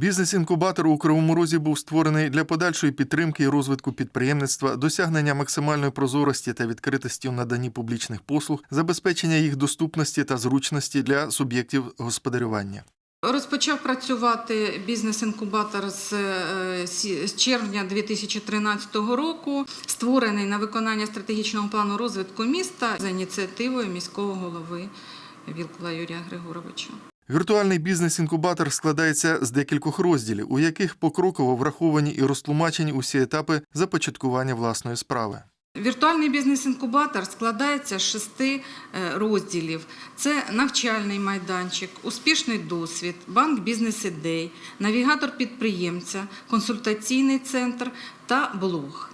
Бізнес-інкубатор у Кривому Розі був створений для подальшої підтримки і розвитку підприємництва, досягнення максимальної прозорості та відкритості у наданні публічних послуг, забезпечення їх доступності та зручності для суб'єктів господарювання. Розпочав працювати бізнес-інкубатор з, е, червня 2013 року, створений на виконання стратегічного плану розвитку міста за ініціативою міського голови Вілкула Юрія Григоровича. Віртуальний бізнес-інкубатор складається з декількох розділів, у яких покроково враховані і розтлумачені усі етапи започаткування власної справи. Віртуальний бізнес-інкубатор складається з шести е, розділів: це навчальний майданчик, успішний досвід, банк бізнес-ідей, навігатор підприємця, консультаційний центр та блог.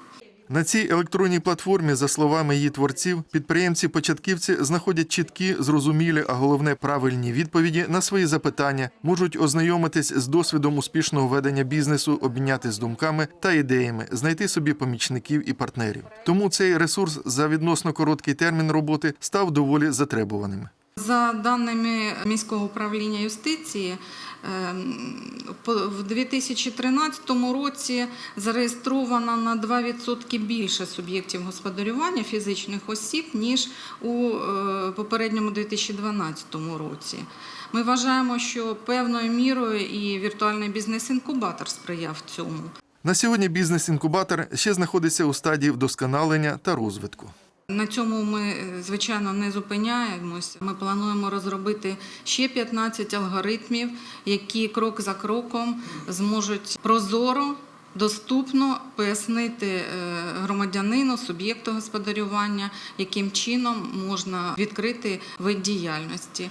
На цій електронній платформі, за словами її творців, підприємці-початківці знаходять чіткі, зрозумілі, а головне правильні відповіді на свої запитання, можуть ознайомитись з досвідом успішного ведення бізнесу, обмінятись думками та ідеями, знайти собі помічників і партнерів. Тому цей ресурс за відносно короткий термін роботи став доволі затребуваним. За даними міського управління юстиції, ем, в 2013 році зареєстровано на 2% більше суб'єктів господарювання фізичних осіб, ніж у е, попередньому 2012 році. Ми вважаємо, що певною мірою і віртуальний бізнес-інкубатор сприяв цьому. На сьогодні бізнес-інкубатор ще знаходиться у стадії вдосконалення та розвитку. На цьому ми, е, звичайно, не зупиняємось. Ми плануємо розробити ще 15 алгоритмів, які крок за кроком зможуть прозоро, доступно пояснити е, громадянину, суб'єкту господарювання, яким чином можна відкрити вид діяльності.